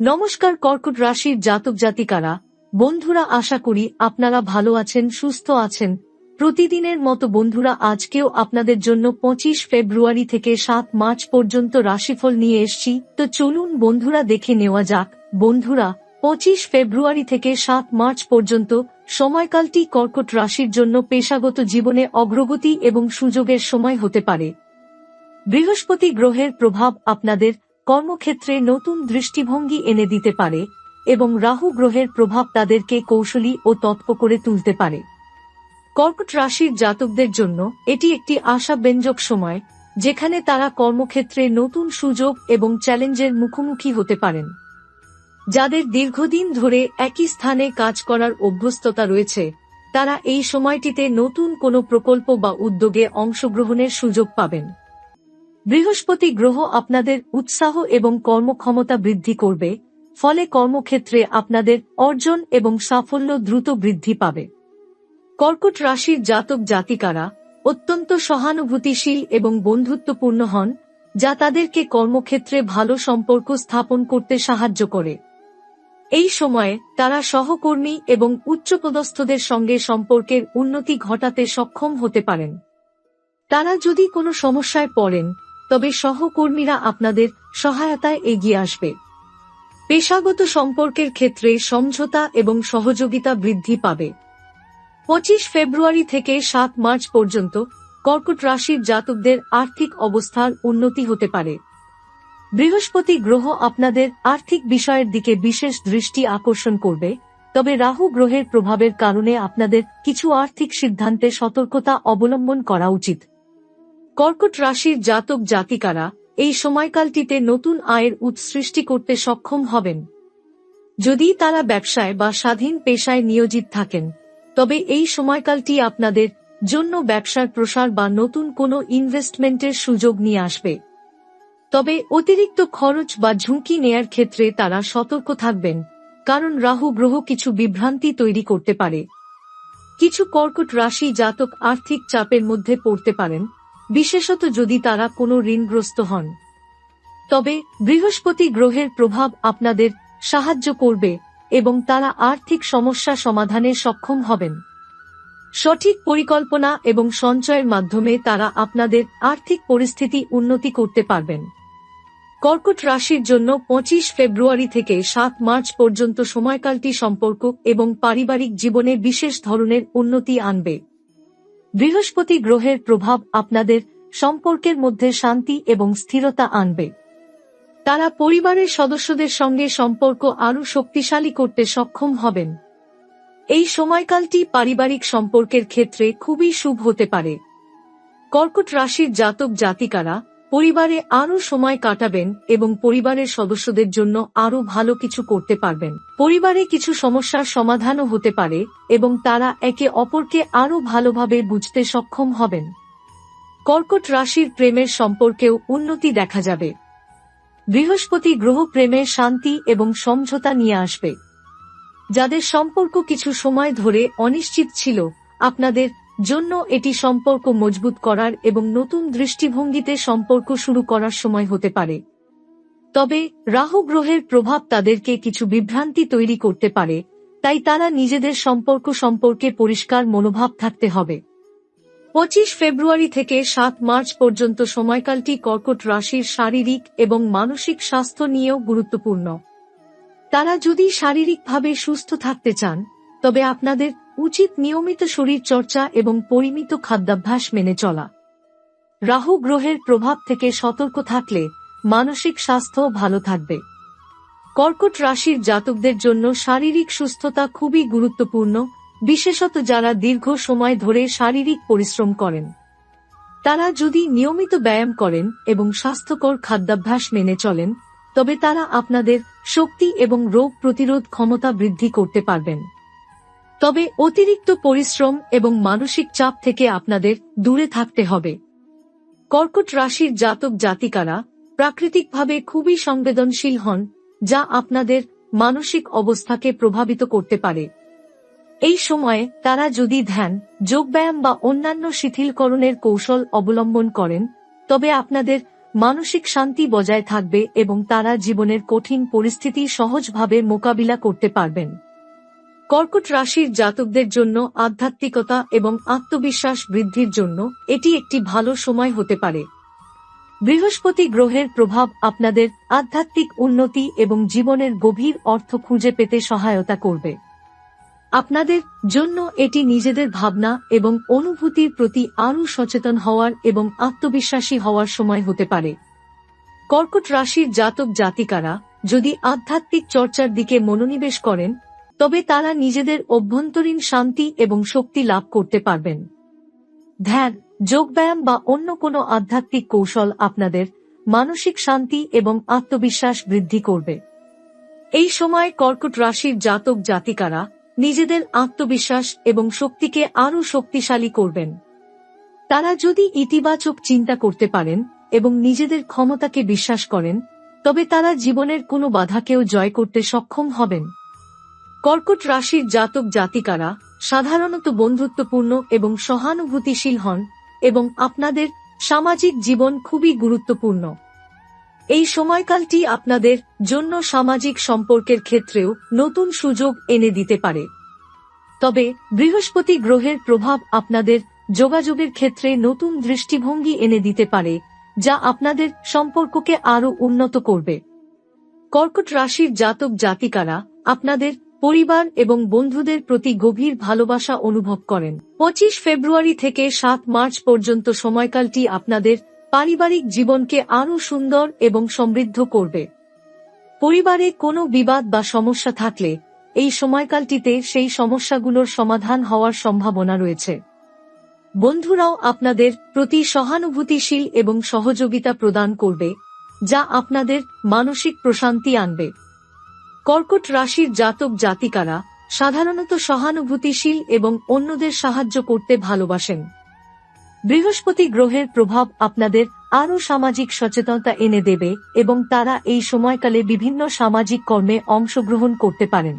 নমস্কার কর্কট রাশির জাতক জাতিকারা। বন্ধুরা, আশা করি আপনারা ভালো আছেন, সুস্থ আছেন। প্রতিদিনের মতো বন্ধুরা, আজকেও আপনাদের জন্য পঁচিশ ফেব্রুয়ারি থেকে সাত মার্চ পর্যন্ত রাশিফল নিয়ে এসছি। তো চলুন বন্ধুরা, দেখে নেওয়া যাক। বন্ধুরা, পঁচিশ ফেব্রুয়ারি থেকে সাত মার্চ পর্যন্ত সময়কালটি কর্কট রাশির জন্য পেশাগত জীবনে অগ্রগতি এবং সুযোগের সময় হতে পারে। বৃহস্পতি গ্রহের প্রভাব আপনাদের কর্মক্ষেত্রে নতুন দৃষ্টিভঙ্গি এনে দিতে পারে এবং রাহু গ্রহের প্রভাব তাদেরকে কৌশলী ও তৎপ করে তুলতে পারে। কর্কট রাশির জাতকদের জন্য এটি একটি আশাব্যঞ্জক সময়, যেখানে তারা কর্মক্ষেত্রে নতুন সুযোগ এবং চ্যালেঞ্জের মুখোমুখি হতে পারেন। যাদের দীর্ঘদিন ধরে একই স্থানে কাজ করার অভ্যস্ততা রয়েছে, তারা এই সময়টিতে নতুন কোনো প্রকল্প বা উদ্যোগে অংশগ্রহণের সুযোগ পাবেন। বৃহস্পতি গ্রহ আপনাদের উৎসাহ এবং কর্মক্ষমতা বৃদ্ধি করবে, ফলে কর্মক্ষেত্রে আপনাদের অর্জন এবং সাফল্য দ্রুত বৃদ্ধি পাবে। কর্কট রাশির জাতক জাতিকারা অত্যন্ত সহানুভূতিশীল এবং বন্ধুত্বপূর্ণ হন, যা তাদেরকে কর্মক্ষেত্রে ভালো সম্পর্ক স্থাপন করতে সাহায্য করে। এই সময়ে তারা সহকর্মী এবং উচ্চপদস্থদের সঙ্গে সম্পর্কের উন্নতি ঘটাতে সক্ষম হতে পারেন। তারা যদি কোনো সমস্যায় পড়েন তবে সহকর্মীরা আপনাদের সহায়তায় এগিয়ে আসবে। পেশাগত সম্পর্কের ক্ষেত্রে সমঝোতা এবং সহযোগিতা বৃদ্ধি পাবে। পঁচিশ ফেব্রুয়ারি থেকে সাত মার্চ পর্যন্ত কর্কট রাশির জাতকদের আর্থিক অবস্থার উন্নতি হতে পারে। বৃহস্পতি গ্রহ আপনাদের আর্থিক বিষয়ের দিকে বিশেষ দৃষ্টি আকর্ষণ করবে, তবে রাহু গ্রহের প্রভাবের কারণে আপনাদের কিছু আর্থিক সিদ্ধান্তে সতর্কতা অবলম্বন করা উচিত। কর্কট রাশির জাতক জাতিকারা এই সময়কালটিতে নতুন আয়ের উৎস সৃষ্টি করতে সক্ষম হবেন। যদি তারা ব্যবসায় বা স্বাধীন পেশায় নিয়োজিত থাকেন, তবে এই সময়কালটি আপনাদের জন্য ব্যবসার প্রসার বা নতুন কোনো ইনভেস্টমেন্টের সুযোগ নিয়ে আসবে। তবে অতিরিক্ত খরচ বা ঝুঁকি নেয়ার ক্ষেত্রে তারা সতর্ক থাকবেন, কারণ রাহু গ্রহ কিছু বিভ্রান্তি তৈরি করতে পারে। কিছু কর্কট রাশি জাতক আর্থিক চাপের মধ্যে পড়তে পারেন বিশেষত যদি তারা কোনো ঋণগ্রস্ত হন। তবে বৃহস্পতি গ্রহের প্রভাব আপনাদের সাহায্য করবে এবং তারা আর্থিক সমস্যা সমাধানে সক্ষম হবেন। সঠিক পরিকল্পনা এবং সঞ্চয়ের মাধ্যমে তারা আপনাদের আর্থিক পরিস্থিতি উন্নতি করতে পারবেন। কর্কট রাশির জন্য পঁচিশ ফেব্রুয়ারি থেকে সাত মার্চ পর্যন্ত সময়কালটি সম্পর্ক এবং পারিবারিক জীবনে বিশেষ ধরনের উন্নতি আনবে। বৃহস্পতি গ্রহের প্রভাব আপনাদের সম্পর্কের মধ্যে শান্তি এবং স্থিরতা আনবে। তারা পরিবারের সদস্যদের সঙ্গে সম্পর্ক আরও শক্তিশালী করতে সক্ষম হবেন। এই সময়কালটি পারিবারিক সম্পর্কের ক্ষেত্রে খুবই শুভ হতে পারে। কর্কট রাশির জাতক জাতিকারা পরিবারে আরও সময় কাটাবেন এবং পরিবারের সদস্যদের জন্য আরও ভালো কিছু করতে পারবেন। পরিবারে কিছু সমস্যার সমাধানও হতে পারে এবং তারা একে অপরকে আরও ভালোভাবে বুঝতে সক্ষম হবেন। কর্কট রাশির প্রেমের সম্পর্কেও উন্নতি দেখা যাবে। বৃহস্পতি গ্রহ প্রেমের শান্তি এবং সমঝোতা নিয়ে আসবে। যাদের সম্পর্ক কিছু সময় ধরে অনিশ্চিত ছিল, আপনাদের জন্য এটি সম্পর্ক মজবুত করার এবং নতুন দৃষ্টিভঙ্গিতে সম্পর্ক শুরু করার সময় হতে পারে। তবে, রাহু গ্রহের প্রভাব তাদেরকে কিছু বিভ্রান্তি তৈরি করতে পারে, তাই তারা নিজেদের সম্পর্ক সম্পর্কে পরিষ্কার মনোভাব থাকতে হবে। পঁচিশ ফেব্রুয়ারি থেকে সাত মার্চ পর্যন্ত সময়কালটি কর্কট রাশির শারীরিক এবং মানসিক স্বাস্থ্য নিয়েও গুরুত্বপূর্ণ। তারা যদি শারীরিকভাবে সুস্থ থাকতে চান, তবে আপনাদের উচিত নিয়মিত শরীর চর্চা এবং পরিমিত খাদ্যাভ্যাস মেনে চলা। রাহু গ্রহের প্রভাব থেকে সতর্ক থাকলে মানসিক স্বাস্থ্য ভালো থাকবে। কর্কট রাশির জাতকদের জন্য শারীরিক সুস্থতা খুবই গুরুত্বপূর্ণ, বিশেষত যারা দীর্ঘ সময় ধরে শারীরিক পরিশ্রম করেন। তারা যদি নিয়মিত ব্যায়াম করেন এবং স্বাস্থ্যকর খাদ্যাভ্যাস মেনে চলেন, তবে তারা আপনাদের শক্তি এবং রোগ প্রতিরোধ ক্ষমতা বৃদ্ধি করতে পারবেন। তবে অতিরিক্ত পরিশ্রম এবং মানসিক চাপ থেকে আপনাদের দূরে থাকতে হবে। কর্কট রাশির জাতক জাতিকারা প্রাকৃতিকভাবে খুবই সংবেদনশীল হন, যা আপনাদের মানসিক অবস্থাকে প্রভাবিত করতে পারে। এই সময়ে তারা যদি ধ্যান, যোগব্যায়াম বা অন্যান্য শিথিলকরণের কৌশল অবলম্বন করেন, তবে আপনাদের মানসিক শান্তি বজায় থাকবে এবং তারা জীবনের কঠিন পরিস্থিতি সহজভাবে মোকাবিলা করতে পারবেন। কর্কট রাশির জাতকদের জন্য আধ্যাত্মিকতা এবং আত্মবিশ্বাস বৃদ্ধির জন্য এটি একটি ভালো সময় হতে পারে। বৃহস্পতি গ্রহের প্রভাব আপনাদের আধ্যাত্মিক উন্নতি এবং জীবনের গভীর অর্থ খুঁজে পেতে সহায়তা করবে। আপনাদের জন্য এটি নিজেদের ভাবনা এবং অনুভূতির প্রতি আরও সচেতন হওয়ার এবং আত্মবিশ্বাসী হওয়ার সময় হতে পারে। কর্কট রাশির জাতক জাতিকারা যদি আধ্যাত্মিক চর্চার দিকে মনোনিবেশ করেন তবে তারা নিজেদের অভ্যন্তরীণ শান্তি এবং শক্তি লাভ করতে পারবেন। ধ্যান, যোগব্যায়াম বা অন্য কোনো আধ্যাত্মিক কৌশল আপনাদের মানসিক শান্তি এবং আত্মবিশ্বাস বৃদ্ধি করবে। এই সময় কর্কট রাশির জাতক জাতিকারা নিজেদের আত্মবিশ্বাস এবং শক্তিকে আরও শক্তিশালী করবেন। তারা যদি ইতিবাচক চিন্তা করতে পারেন এবং নিজেদের ক্ষমতাকে বিশ্বাস করেন, তবে তারা জীবনের কোনো বাধাকেও জয় করতে সক্ষম হবেন। কর্কট রাশির জাতক জাতিকারা সাধারণত বন্ধুত্বপূর্ণ এবং সহানুভূতিশীল হন এবং আপনাদের সামাজিক জীবন খুবই গুরুত্বপূর্ণ। এই সময়কালটি আপনাদের জন্য সামাজিক সম্পর্কের ক্ষেত্রেও নতুন সুযোগ এনে দিতে পারে। তবে বৃহস্পতি গ্রহের প্রভাব আপনাদের যোগাযোগের ক্ষেত্রে নতুন দৃষ্টিভঙ্গি এনে দিতে পারে, যা আপনাদের সম্পর্ককে আরও উন্নত করবে। কর্কট রাশির জাতক জাতিকারা আপনাদের পরিবার এবং বন্ধুদের প্রতি গভীর ভালোবাসা অনুভব করেন। পঁচিশ ফেব্রুয়ারি থেকে সাত মার্চ পর্যন্ত সময়কালটি আপনাদের পারিবারিক জীবনকে আরও সুন্দর এবং সমৃদ্ধ করবে। পরিবারে কোনো বিবাদ বা সমস্যা থাকলে এই সময়কালটিতে সেই সমস্যাগুলোর সমাধান হওয়ার সম্ভাবনা রয়েছে। বন্ধুরাও আপনাদের প্রতি সহানুভূতিশীল এবং সহযোগিতা প্রদান করবে, যা আপনাদের মানসিক প্রশান্তি আনবে। কর্কট রাশির জাতক জাতিকারা সাধারণত সহানুভূতিশীল এবং অন্যদের সাহায্য করতে ভালোবাসেন। বৃহস্পতি গ্রহের প্রভাব আপনাদের আরও সামাজিক সচেতনতা এনে দেবে এবং তারা এই সময়কালে বিভিন্ন সামাজিক কর্মে অংশগ্রহণ করতে পারেন।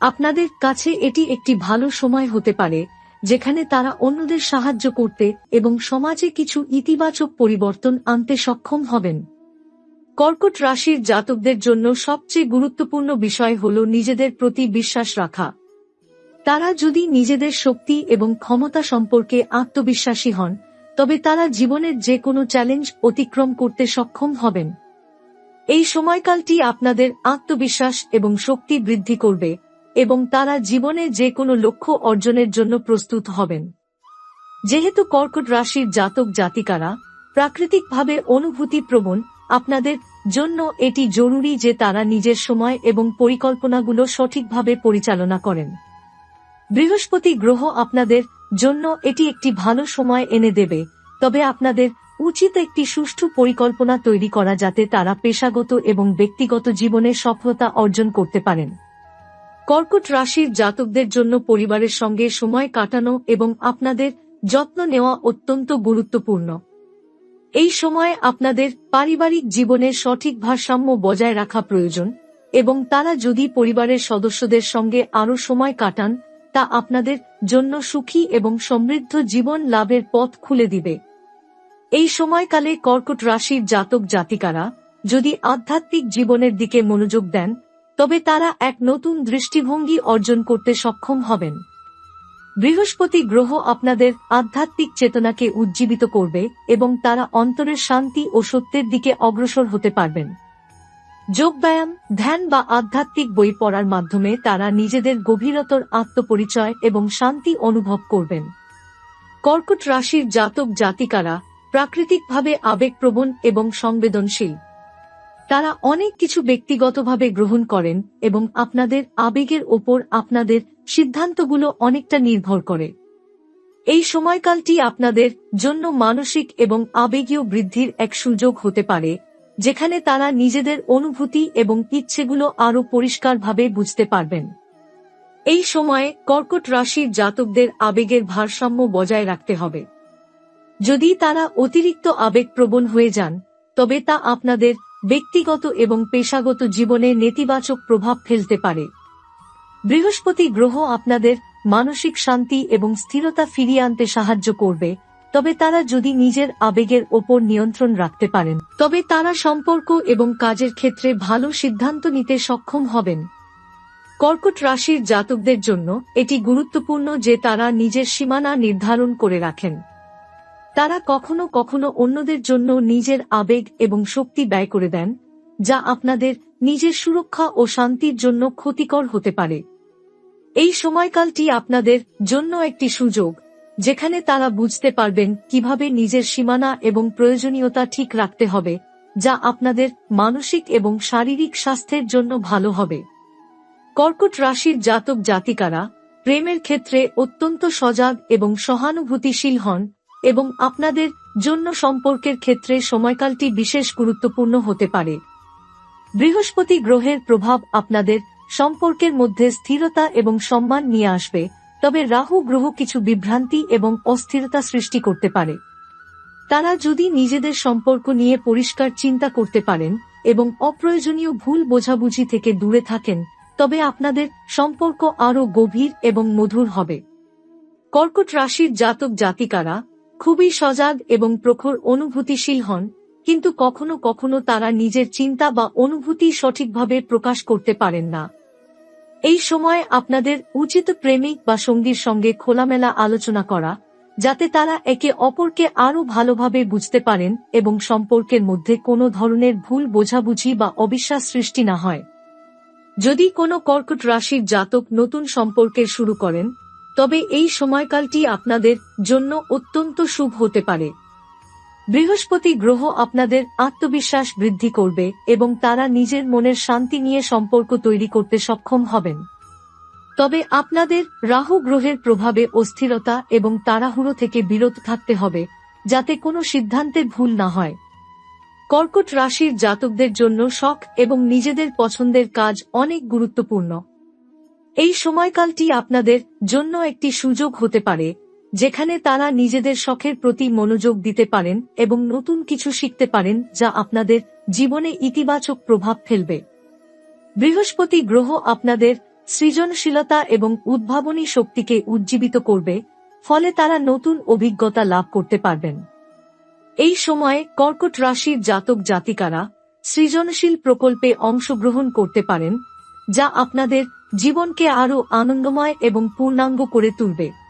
আপনাদের কাছে এটি একটি ভালো সময় হতে পারে, যেখানে তারা অন্যদের সাহায্য করতে এবং সমাজে কিছু ইতিবাচক পরিবর্তন আনতে সক্ষম হবেন। কর্কট রাশির জাতকদের জন্য সবচেয়ে গুরুত্বপূর্ণ বিষয় হল নিজেদের প্রতি বিশ্বাস রাখা। তারা যদি নিজেদের শক্তি এবং ক্ষমতা সম্পর্কে আত্মবিশ্বাসী হন, তবে তারা জীবনের যে কোনো চ্যালেঞ্জ অতিক্রম করতে সক্ষম হবেন। এই সময়কালটি আপনাদের আত্মবিশ্বাস এবং শক্তি বৃদ্ধি করবে এবং তারা জীবনে যে কোনো লক্ষ্য অর্জনের জন্য প্রস্তুত হবেন। যেহেতু কর্কট রাশির জাতক জাতিকারা প্রাকৃতিকভাবে অনুভূতি প্রবণ আপনাদের জন্য এটি জরুরি যে তারা নিজের সময় এবং পরিকল্পনাগুলো সঠিকভাবে পরিচালনা করেন। বৃহস্পতি গ্রহ আপনাদের জন্য এটি একটি ভালো সময় এনে দেবে, তবে আপনাদের উচিত একটি সুষ্ঠু পরিকল্পনা তৈরি করা যাতে তারা পেশাগত এবং ব্যক্তিগত জীবনে সফলতা অর্জন করতে পারেন। কর্কট রাশির জাতকদের জন্য পরিবারের সঙ্গে সময় কাটানো এবং আপনাদের যত্ন নেওয়া অত্যন্ত গুরুত্বপূর্ণ। এই সময় আপনাদের পারিবারিক জীবনের সঠিক ভারসাম্য বজায় রাখা প্রয়োজন, এবং তারা যদি পরিবারের সদস্যদের সঙ্গে আরও সময় কাটান, তা আপনাদের জন্য সুখী এবং সমৃদ্ধ জীবন লাভের পথ খুলে দিবে। এই সময়কালে কর্কট রাশির জাতক জাতিকারা যদি আধ্যাত্মিক জীবনের দিকে মনোযোগ দেন, তবে তারা এক নতুন দৃষ্টিভঙ্গি অর্জন করতে সক্ষম হবেন। বৃহস্পতি গ্রহ আপনাদের আধ্যাত্মিক চেতনাকে উজ্জীবিত করবে এবং তারা অন্তরের শান্তি ও সত্যের দিকে অগ্রসর হতে পারবেন। যোগব্যায়াম, ধ্যান বা আধ্যাত্মিক বই পড়ার মাধ্যমে তারা নিজেদের গভীরতর আত্মপরিচয় এবং শান্তি অনুভব করবেন। কর্কট রাশির জাতক জাতিকারা প্রাকৃতিকভাবে আবেগপ্রবণ এবং সংবেদনশীল। তারা অনেক কিছু ব্যক্তিগতভাবে গ্রহণ করেন এবং আপনাদের আবেগের ওপর আপনাদের সিদ্ধান্তগুলো অনেকটা নির্ভর করে। এই সময়কালটি আপনাদের জন্য মানসিক এবং আবেগীয় বৃদ্ধির এক সুযোগ হতে পারে, যেখানে তারা নিজেদের অনুভূতি এবং ইচ্ছেগুলো আরও পরিষ্কারভাবে বুঝতে পারবেন। এই সময়ে কর্কট রাশির জাতকদের আবেগের ভারসাম্য বজায় রাখতে হবে। যদি তারা অতিরিক্ত আবেগপ্রবণ হয়ে যান, তবে তা আপনাদের ব্যক্তিগত এবং পেশাগত জীবনে নেতিবাচক প্রভাব ফেলতে পারে। বৃহস্পতি গ্রহ আপনাদের মানসিক শান্তি এবং স্থিরতা ফিরিয়ে আনতে সাহায্য করবে, তবে তারা যদি নিজের আবেগের ওপর নিয়ন্ত্রণ রাখতে পারেন, তবে তারা সম্পর্ক এবং কাজের ক্ষেত্রে ভালো সিদ্ধান্ত নিতে সক্ষম হবেন। কর্কট রাশির জাতকদের জন্য এটি গুরুত্বপূর্ণ যে তারা নিজের সীমানা নির্ধারণ করে রাখেন। তারা কখনো কখনো অন্যদের জন্য নিজের আবেগ এবং শক্তি ব্যয় করে দেন, যা আপনাদের নিজের সুরক্ষা ও শান্তির জন্য ক্ষতিকর হতে পারে। এই সময়কালটি আপনাদের জন্য একটি সুযোগ, যেখানে তারা বুঝতে পারবেন কীভাবে নিজের সীমানা এবং প্রয়োজনীয়তা ঠিক রাখতে হবে, যা আপনাদের মানসিক এবং শারীরিক স্বাস্থ্যের জন্য ভালো হবে। কর্কট রাশির জাতক জাতিকারা, প্রেমের ক্ষেত্রে অত্যন্ত সজাগ এবং সহানুভূতিশীল হন, এবং আপনাদের জন্য সম্পর্কের ক্ষেত্রে সময়কালটি বিশেষ গুরুত্বপূর্ণ হতে পারে। বৃহস্পতি গ্রহের প্রভাব আপনাদের সম্পর্কের মধ্যে স্থিরতা এবং সম্মান নিয়ে আসবে, তবে রাহু গ্রহ কিছু বিভ্রান্তি এবং অস্থিরতা সৃষ্টি করতে পারে। তারা যদি নিজেদের সম্পর্ক নিয়ে পরিষ্কার চিন্তা করতে পারেন এবং অপ্রয়োজনীয় ভুল বোঝাবুঝি থেকে দূরে থাকেন, তবে আপনাদের সম্পর্ক আরও গভীর এবং মধুর হবে। কর্কট রাশির জাতক জাতিকারা খুবই সজাগ এবং প্রখর অনুভূতিশীল হন, কিন্তু কখনো কখনো তারা নিজের চিন্তা বা অনুভূতি সঠিকভাবে প্রকাশ করতে পারেন না। এই সময় আপনাদের উচিত প্রেমিক বা সঙ্গীর সঙ্গে খোলামেলা আলোচনা করা, যাতে তারা একে অপরকে আরও ভালোভাবে বুঝতে পারেন এবং সম্পর্কের মধ্যে কোনো ধরনের ভুল বোঝাবুঝি বা অবিশ্বাস সৃষ্টি না হয়। যদি কোনো কর্কট রাশির জাতক নতুন সম্পর্কের শুরু করেন, তবে এই সময়কালটি আপনাদের জন্য অত্যন্ত শুভ হতে পারে। বৃহস্পতি গ্রহ আপনাদের আত্মবিশ্বাস বৃদ্ধি করবে এবং তারা নিজের মনের শান্তি নিয়ে সম্পর্ক তৈরি করতে সক্ষম হবেন। তবে আপনাদের রাহু গ্রহের প্রভাবে অস্থিরতা এবং তাড়াহুড়ো থেকে বিরত থাকতে হবে, যাতে কোনো সিদ্ধান্তে ভুল না হয়। কর্কট রাশির জাতকদের জন্য শখ এবং নিজেদের পছন্দের কাজ অনেক গুরুত্বপূর্ণ। এই সময়কালটি আপনাদের জন্য একটি সুযোগ হতে পারে যেখানে তারা নিজেদের শখের প্রতি মনোযোগ দিতে পারেন এবং নতুন কিছু শিখতে পারেন যা আপনাদের জীবনে ইতিবাচক প্রভাব ফেলবে। বৃহস্পতি গ্রহ আপনাদের সৃজনশীলতা এবং উদ্ভাবনী শক্তিকে উজ্জীবিত করবে, ফলে তারা নতুন অভিজ্ঞতা লাভ করতে পারবেন। এই সময়ে কর্কট রাশির জাতক জাতিকারা সৃজনশীল প্রকল্পে অংশগ্রহণ করতে পারেন, যা আপনাদের জীবনকে আরও আনন্দময় এবং পূর্ণাঙ্গ করে তুলবে।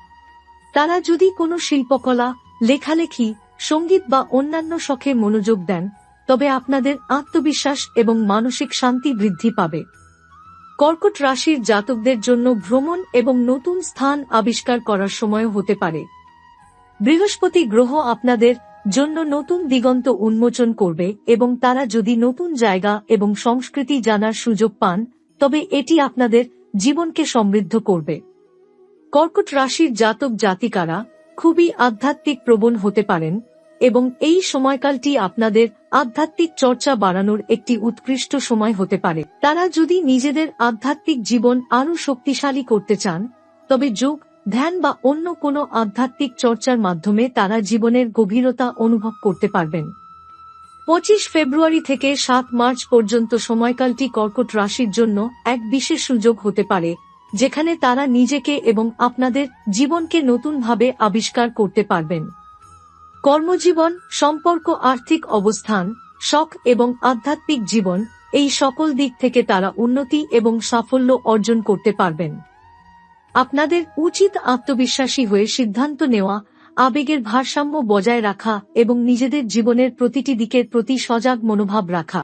তারা যদি কোনো শিল্পকলা, লেখালেখি, সংগীত বা অন্যান্য শখে মনোযোগ দেন, তবে আপনাদের আত্মবিশ্বাস এবং মানসিক শান্তি বৃদ্ধি পাবে। কর্কট রাশির জাতকদের জন্য ভ্রমণ এবং নতুন স্থান আবিষ্কার করার সময় হতে পারে। বৃহস্পতি গ্রহ আপনাদের জন্য নতুন দিগন্ত উন্মোচন করবে এবং তারা যদি নতুন জায়গা এবং সংস্কৃতি জানার সুযোগ পান, তবে এটি আপনাদের জীবনকে সমৃদ্ধ করবে। কর্কট রাশির জাতক জাতিকারা খুবই আধ্যাত্মিক প্রবণ হতে পারেন এবং এই সময়কালটি আপনাদের আধ্যাত্মিক চর্চা বাড়ানোর একটি উৎকৃষ্ট সময় হতে পারে। তারা যদি নিজেদের আধ্যাত্মিক জীবন আরও শক্তিশালী করতে চান, তবে যোগ, ধ্যান বা অন্য কোনো আধ্যাত্মিক চর্চার মাধ্যমে তারা জীবনের গভীরতা অনুভব করতে পারবেন। পঁচিশ ফেব্রুয়ারি থেকে সাত মার্চ পর্যন্ত সময়কালটি কর্কট রাশির জন্য এক বিশেষ সুযোগ হতে পারে যেখানে তারা নিজেকে এবং আপনাদের জীবনকে নতুনভাবে আবিষ্কার করতে পারবেন। কর্মজীবন, সম্পর্ক, আর্থিক অবস্থান, শখ এবং আধ্যাত্মিক জীবন এই সকল দিক থেকে তারা উন্নতি এবং সাফল্য অর্জন করতে পারবেন। আপনাদের উচিত আত্মবিশ্বাসী হয়ে সিদ্ধান্ত নেওয়া, আবেগের ভারসাম্য বজায় রাখা এবং নিজেদের জীবনের প্রতিটি দিকের প্রতি সজাগ মনোভাব রাখা।